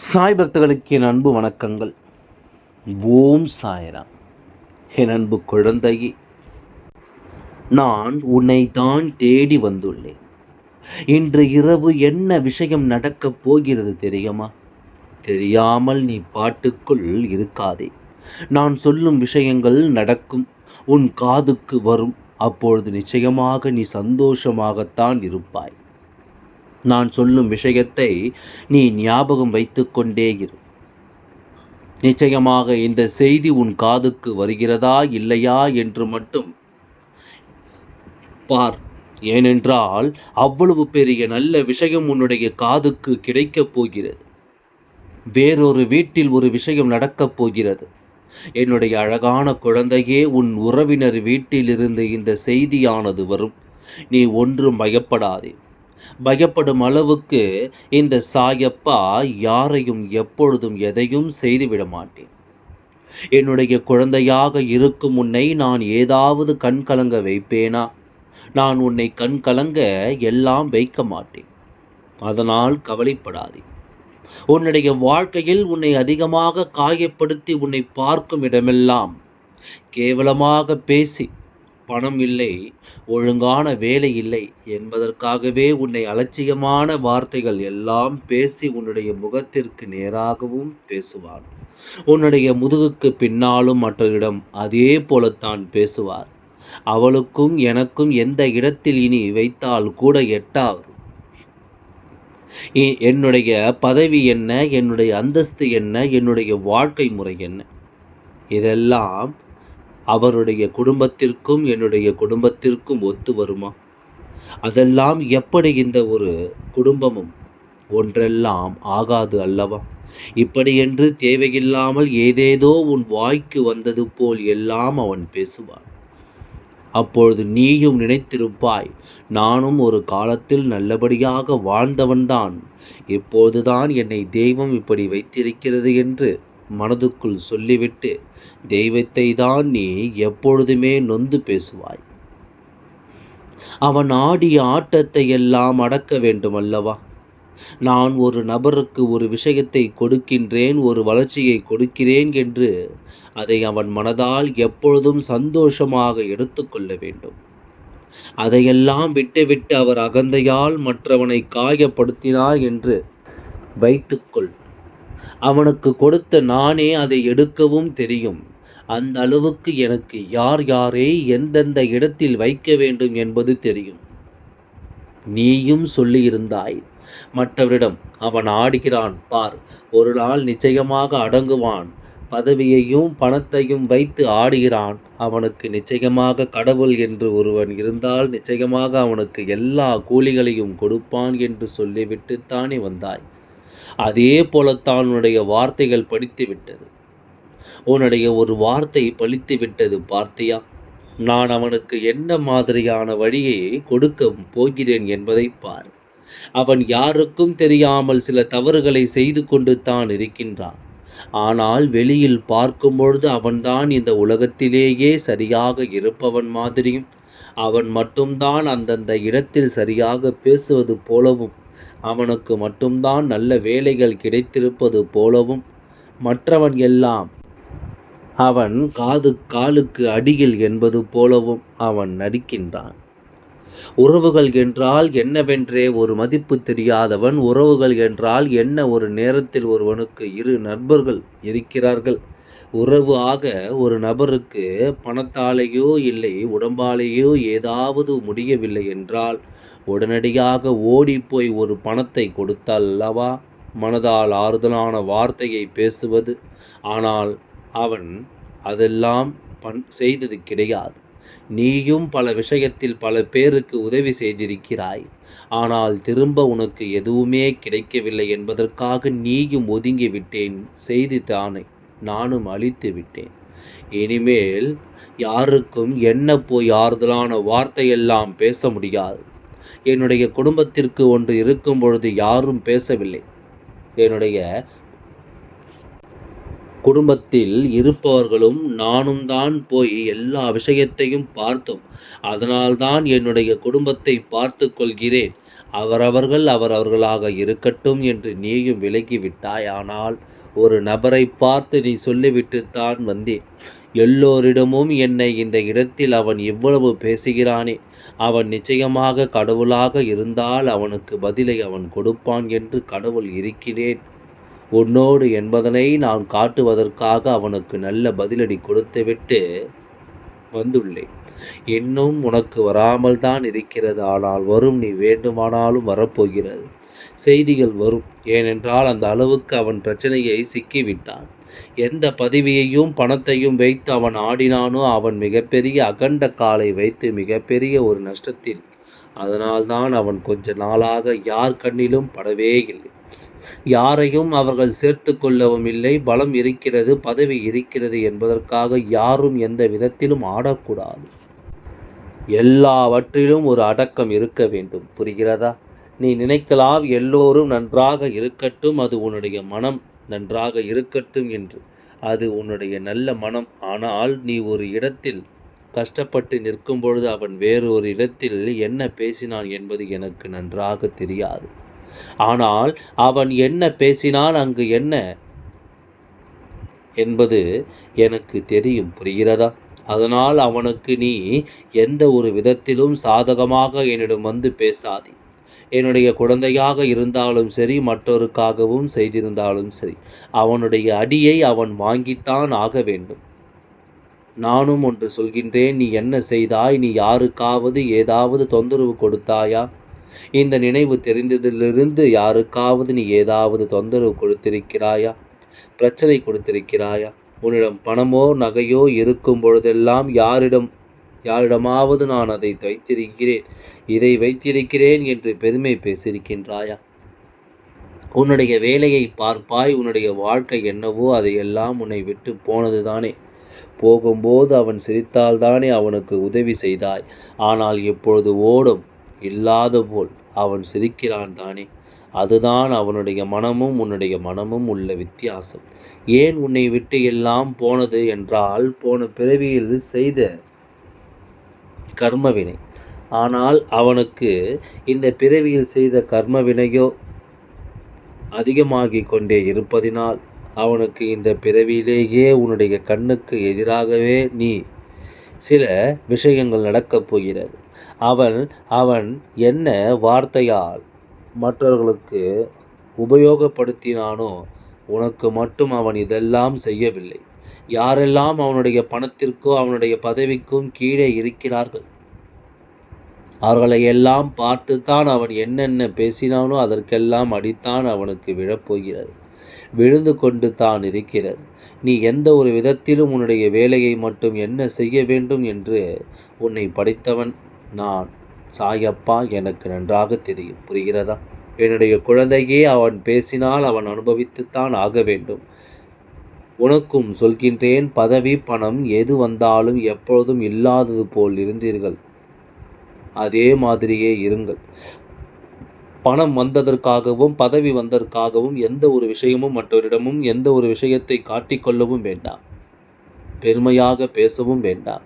சாய் பக்தர்களுக்கு என் அன்பு வணக்கங்கள். ஓம் சாய்ராம். என் அன்பு குழந்தையே நான் உன்னை தான் தேடி வந்துள்ளேன். இன்று இரவு என்ன விஷயம் நடக்கப் போகிறது தெரியுமா? தெரியாமல் நீ பாட்டுக்குள் இருக்காதே. நான் சொல்லும் விஷயங்கள் நடக்கும் உன் காதுக்கு வரும். அப்பொழுது நிச்சயமாக நீ சந்தோஷமாகத்தான் இருப்பாய். நான் சொல்லும் விஷயத்தை நீ ஞாபகம் வைத்துக்கொண்டே இரு. நிச்சயமாக இந்த செய்தி உன் காதுக்கு வருகிறதா இல்லையா என்று மட்டும் பார். ஏனென்றால் அவ்வளவு பெரிய நல்ல விஷயம் உன்னுடைய காதுக்கு கிடைக்கப் போகிறது. வேறொரு வீட்டில் ஒரு விஷயம் நடக்கப் போகிறது. என்னுடைய அழகான குழந்தையே உன் உறவினர் வீட்டிலிருந்து இந்த செய்தியானது வரும். நீ ஒன்றும் பயப்படாதே. பயப்படும் அளவுக்கு இந்த சாயப்பா யாரையும் எப்பொழுதும் எதையும் செய்துவிட மாட்டேன். என்னுடைய குழந்தையாக இருக்கும் உன்னை நான் ஏதாவது கண் கலங்க வைப்பேனா? நான் உன்னை கண் கலங்க எல்லாம் வைக்க மாட்டேன். அதனால் கவலைப்படாதே. உன்னுடைய வாழ்க்கையில் உன்னை அதிகமாக காயப்படுத்தி உன்னை பார்க்கும் இடமெல்லாம் கேவலமாக பேசி. பணம் இல்லை ஒழுங்கான வேலை இல்லை என்பதற்காகவே உன்னை அலட்சியமான வார்த்தைகள் எல்லாம் பேசி உன்னுடைய முகத்திற்கு நேராகவும் பேசுவார் உன்னுடைய முதுகுக்கு பின்னாலும் மற்றவரிடம் அதே போலத்தான் பேசுவார். அவளுக்கும் எனக்கும் எந்த இடத்தில் இனி வைத்தால் கூட எட்டாவது என்னுடைய பதவி என்ன? என்னுடைய அந்தஸ்து என்ன? என்னுடைய வாழ்க்கை முறை என்ன? இதெல்லாம் அவருடைய குடும்பத்திற்கும் என்னுடைய குடும்பத்திற்கும் ஒத்து வருமா? அதெல்லாம் எப்படி இந்த ஒரு குடும்பமும்? ஒன்றெல்லாம் ஆகாது அல்லவா? இப்படியென்று தேவையில்லாமல் ஏதேதோ உன் வாய்க்கு வந்தது போல் எல்லாம் அவன் பேசுவான். அப்பொழுது நீயும் நினைத்திருப்பாய் நானும் ஒரு காலத்தில் நல்லபடியாக வாழ்ந்தவன்தான். இப்போதுதான் என்னை தெய்வம் இப்படி வைத்திருக்கிறது என்று மனதுக்குள் சொல்லிவிட்டு தெய்வத்தை தான் நீ எப்பொழுதுமே நொந்து பேசுவாய். அவன் ஆடிய ஆட்டத்தை எல்லாம் அடக்க வேண்டும் அல்லவா நான் ஒரு நபருக்கு ஒரு விஷயத்தை கொடுக்கின்றேன் ஒரு வளர்ச்சியை கொடுக்கிறேன் என்று அதை அவன் மனதால் எப்பொழுதும் சந்தோஷமாக எடுத்துக்கொள்ள வேண்டும். அதையெல்லாம் விட்டுவிட்டு அவர் அகந்தையால் மற்றவனை காயப்படுத்தினார் என்று வைத்துக்கொள் அவனுக்கு கொடுத்த நானே அதை எடுக்கவும் தெரியும். அந்த அளவுக்கு எனக்கு யார் யாரை எந்தெந்த இடத்தில் வைக்க வேண்டும் என்பது தெரியும். நீயும் சொல்லியிருந்தாய். மற்றவரிடம் அவன் ஆடுகிறான் பார் ஒரு நாள் நிச்சயமாக அடங்குவான். பதவியையும் பணத்தையும் வைத்து ஆடுகிறான். அவனுக்கு நிச்சயமாக கடவுள் என்று ஒருவன் இருந்தால் நிச்சயமாக அவனுக்கு எல்லா கூலிகளையும் கொடுப்பான் என்று சொல்லிவிட்டு தானே வந்தாய். அதே போல உன்னுடைய வார்த்தைகள் படித்து விட்டது உன்னுடைய ஒரு வார்த்தை பழித்து விட்டது பார்த்தியா? நான் அவனுக்கு என்ன மாதிரியான வழியை கொடுக்க போகிறேன் என்பதை பார். அவன் யாருக்கும் தெரியாமல் சில தவறுகளை செய்து கொண்டு தான் இருக்கின்றான். ஆனால் வெளியில் பார்க்கும் பொழுது அவன்தான் இந்த உலகத்திலேயே சரியாக இருப்பவன் மாதிரியும் அவன் மட்டும்தான் அந்தந்த இடத்தில் சரியாக பேசுவது போலவும் அவனுக்கு மட்டும்தான் நல்ல வேலைகள் கிடைத்திருப்பது போலவும் மற்றவன் எல்லாம் அவன் காது காலுக்கு அடியில் என்பது போலவும் அவன் நடிக்கின்றான். உறவுகள் என்றால் என்னவென்றே ஒரு மதிப்பு தெரியாதவன் உறவுகள் என்றால் என்ன ஒரு நேரத்தில் ஒருவனுக்கு இரு நண்பர்கள் இருக்கிறார்கள். உறவு ஆக ஒரு நபருக்கு பணத்தாலேயோ இல்லை உடம்பாலேயோ ஏதாவது முடியவில்லை என்றால் உடனடியாக ஓடிப்போய் ஒரு பணத்தை கொடுத்தல்லவா? மனதால் ஆறுதலான வார்த்தையை பேசுவது. ஆனால் அவன் அதெல்லாம் பண் செய்தது கிடையாது. நீயும் பல விஷயத்தில் பல பேருக்கு உதவி செய்திருக்கிறாய். ஆனால் திரும்ப உனக்கு எதுவுமே கிடைக்கவில்லை என்பதற்காக நீயும் ஒதுங்கி விட்டேன். செய்தி தானே. நானும் அழித்து விட்டேன். இனிமேல் யாருக்கும் என்ன போய் ஆறுதலான வார்த்தையெல்லாம் பேச முடியாது. என்னுடைய குடும்பத்திற்கு ஒன்று இருக்கும் பொழுது யாரும் பேசவில்லை. என்னுடைய குடும்பத்தில் இருப்பவர்களும் நானும் தான் போய் எல்லா விஷயத்தையும் பார்த்தோம். அதனால்தான் என்னுடைய குடும்பத்தை பார்த்து கொள்கிறேன். அவரவர்கள் அவரவர்களாக இருக்கட்டும் என்று நீயும் விலகி விட்டாயானால் ஒரு நபரை பார்த்து நீ சொல்லிவிட்டுத்தான் வந்தேன். எல்லோரிடமும் என்னை இந்த இடத்தில் அவன் இவ்வளவு பேசுகிறானே. அவன் நிச்சயமாக கடவுளாக இருந்தால் அவனுக்கு பதிலை அவன் கொடுப்பான் என்று கடவுள் இருக்கிறேன். உன்னோடு என்பதனை நான் காட்டுவதற்காக அவனுக்கு நல்ல பதிலடி கொடுத்துவிட்டு வந்துள்ளேன். இன்னும் உனக்கு வராமல் தான் இருக்கிறது. ஆனால் வரும் நீ வேண்டுமானாலும் வரப்போகிறது. செய்திகள் வரும். ஏனென்றால் அந்த அளவுக்கு அவன் பிரச்சனையை சிக்கிவிட்டான். எந்த பதவியையும் பணத்தையும் வைத்து அவன் ஆடினானோ அவன் மிகப்பெரிய அகண்ட காலை வைத்து மிகப்பெரிய ஒரு நஷ்டத்தில். அதனால்தான் அவன் கொஞ்ச நாளாக யார் கண்ணிலும் படவே இல்லை. யாரையும் அவர்கள் சேர்த்து கொள்ளவும் இல்லை. பலம் இருக்கிறது பதவி இருக்கிறது என்பதற்காக யாரும் எந்த விதத்திலும் ஆடக்கூடாது. எல்லாவற்றிலும் ஒரு அடக்கம் இருக்க வேண்டும். புரிகிறதா? நீ நினைக்கலாம் எல்லோரும் நன்றாக இருக்கட்டும். அது உன்னுடைய மனம். நன்றாக இருக்கட்டும் என்று. அது உன்னுடைய நல்ல மனம். ஆனால் நீ ஒரு இடத்தில் கஷ்டப்பட்டு நிற்கும் பொழுது அவன் வேறொரு இடத்தில் என்ன பேசினான் என்பது எனக்கு நன்றாக தெரியாது. ஆனால் அவன் என்ன பேசினான் அங்கு என்ன என்பது எனக்கு தெரியும். புரிகிறதா? அதனால் அவனுக்கு நீ எந்த ஒரு விதத்திலும் சாதகமாக என்னிடம் வந்து பேசாதே. என்னுடைய குழந்தையாக இருந்தாலும் சரி மற்றொருக்காகவும் செய்திருந்தாலும் சரி அவனுடைய அடியை அவன் வாங்கித்தான் ஆக வேண்டும். நானும் ஒன்று சொல்கின்றேன் நீ என்ன செய்தாய் நீ யாருக்காவது ஏதாவது தொந்தரவு கொடுத்தாயா? இந்த நினைவு தெரிந்ததிலிருந்து யாருக்காவது நீ ஏதாவது தொந்தரவு கொடுத்திருக்கிறாயா? பிரச்சனை கொடுத்திருக்கிறாயா? உன்னிடம் பணமோ நகையோ இருக்கும் பொழுதெல்லாம் யாரிடம் யாரிடமாவது நான் அதை வைத்திருக்கிறேன். இதை வைத்திருக்கிறேன் என்று பெருமை பேசியிருக்கின்றாயா? உன்னுடைய வேலையை பார்ப்பாய் உன்னுடைய வாழ்க்கை என்னவோ அதையெல்லாம் உன்னை விட்டு போனதுதானே. போகும்போது அவன் சிரித்தால்தானே அவனுக்கு உதவி செய்தாய். ஆனால் இப்பொழுது ஓடும் இல்லாத போல் அவன் சிரிக்கிறான் தானே. அதுதான் அவனுடைய மனமும் உன்னுடைய மனமும் உள்ள வித்தியாசம். ஏன் உன்னை விட்டு எல்லாம் போனது என்றால் போன பிறவியில் செய்த கர்மவினை. ஆனால் அவனுக்கு இந்த பிறவியில் செய்த கர்மவினையோ அதிகமாகிக் கொண்டே இருப்பதினால் அவனுக்கு இந்த பிறவியிலேயே உன்னுடைய கண்ணுக்கு எதிராகவே நீ சில விஷயங்கள் நடக்கப் போகிறது. அவன் அவன் என்ன வார்த்தையால் மற்றவர்களுக்கு உபயோகப்படுத்தினானோ உனக்கு மட்டும் அவன் இதெல்லாம் செய்யவில்லை. யாரெல்லாம் அவனுடைய பணத்திற்கோ அவனுடைய பதவிக்கும் கீழே இருக்கிறார்கள்? அவர்களை எல்லாம் பார்த்துத்தான் அவன் என்னென்ன பேசினானோ அதற்கெல்லாம் அடித்தான் அவனுக்கு விழப்போகிறது. விழுந்து கொண்டு தான் இருக்கிறது. நீ எந்த ஒரு விதத்திலும் உன்னுடைய வேலையை மட்டும் என்ன செய்ய வேண்டும் என்று உன்னை படித்தவன் நான். சாயப்பா எனக்கு நன்றாக தெரியும். புரிகிறதா? என்னுடைய குழந்தையே அவன் பேசினால் அவன் அனுபவித்துத்தான் ஆக வேண்டும். உனக்கும் சொல்கின்றேன் பதவி பணம் எது வந்தாலும் எப்பொழுதும் இல்லாதது போல் இருந்தீர்கள். அதே மாதிரியே இருங்கள். பணம் வந்ததற்காகவும் பதவி வந்ததற்காகவும் எந்த ஒரு விஷயமும் மற்றவரிடமும் எந்த ஒரு விஷயத்தை காட்டிக்கொள்ளவும் வேண்டாம். பெருமையாக பேசவும் வேண்டாம்.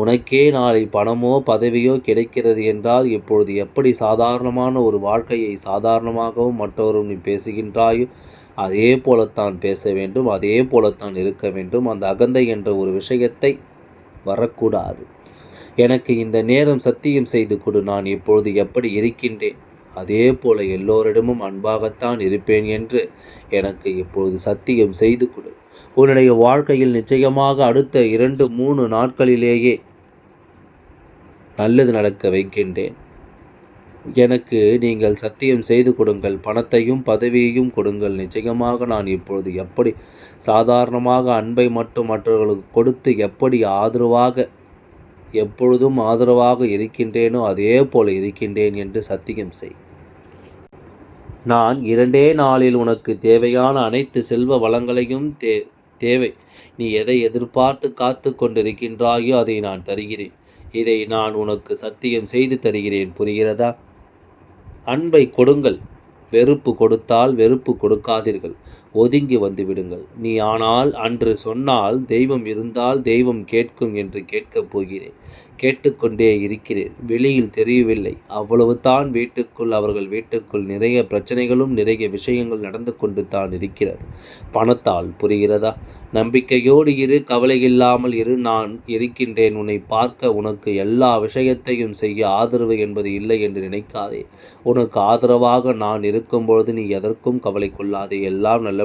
உனக்கே நாளை பணமோ பதவியோ கிடைக்கிறது என்றால் இப்பொழுது எப்படி சாதாரணமான ஒரு வாழ்க்கையை சாதாரணமாகவும் மற்றவரும் நீ பேசுகின்றாயோ அதே போலத்தான் பேச வேண்டும் அதே போலத்தான் இருக்க வேண்டும். அந்த அகந்தை என்ற ஒரு விஷயத்தை வரக்கூடாது. எனக்கு இந்த நேரம் சத்தியம் செய்து கொடு நான் இப்பொழுது எப்படி இருக்கின்றேன்? அதே போல எல்லோரிடமும் அன்பாகத்தான் இருப்பேன் என்று எனக்கு இப்பொழுது சத்தியம் செய்து கொடு. உன்னுடைய வாழ்க்கையில் நிச்சயமாக அடுத்த இரண்டு மூணு நாட்களிலேயே நல்லது நடக்க வைக்கின்றேன். எனக்கு நீங்கள் சத்தியம் செய்து கொடுங்கள் பணத்தையும் பதவியையும் கொடுங்கள். நிச்சயமாக நான் இப்பொழுது எப்படி சாதாரணமாக அன்பை மட்டும் மற்றவர்களுக்கு கொடுத்து எப்படி ஆதரவாக எப்பொழுதும் ஆதரவாக இருக்கின்றேனோ அதே போல இருக்கின்றேன் என்று சத்தியம் செய். நான் இரண்டே நாளில் உனக்கு தேவையான அனைத்து செல்வ வளங்களையும் தே தேவை. நீ எதை எதிர்பார்த்து காத்து கொண்டிருக்கின்றாயோ அதை நான் தருகிறேன். இதை நான் உனக்கு சத்தியம் செய்து தருகிறேன். புரிகிறதா? அன்பை கொடுங்கள். வெறுப்பு கொடுத்தால் வெறுப்பு கொடுக்காதீர்கள். ஒதுங்கி வந்து விடுங்கள். நீ ஆனால் அன்று சொன்னால் தெய்வம் இருந்தால் தெய்வம் கேட்கும் என்று கேட்கப் போகிறேன். கேட்டுக்கொண்டே இருக்கிறேன். வெளியில் தெரியவில்லை. அவ்வளவு தான் வீட்டுக்குள் அவர்கள் வீட்டுக்குள் நிறைய பிரச்சனைகளும் நிறைய விஷயங்கள் நடந்து கொண்டு தான் இருக்கிறது. பணத்தால் புரிகிறதா? நம்பிக்கையோடு இரு கவலை இல்லாமல் இரு. நான் இருக்கின்றேன். உன்னை பார்க்க உனக்கு எல்லா விஷயத்தையும் செய்ய ஆதரவு என்பது இல்லை என்று நினைக்காதே. உனக்கு ஆதரவாக நான் இருக்கும்பொழுது நீ எதற்கும் கவலை கொள்ளாதே. எல்லாம் நல்ல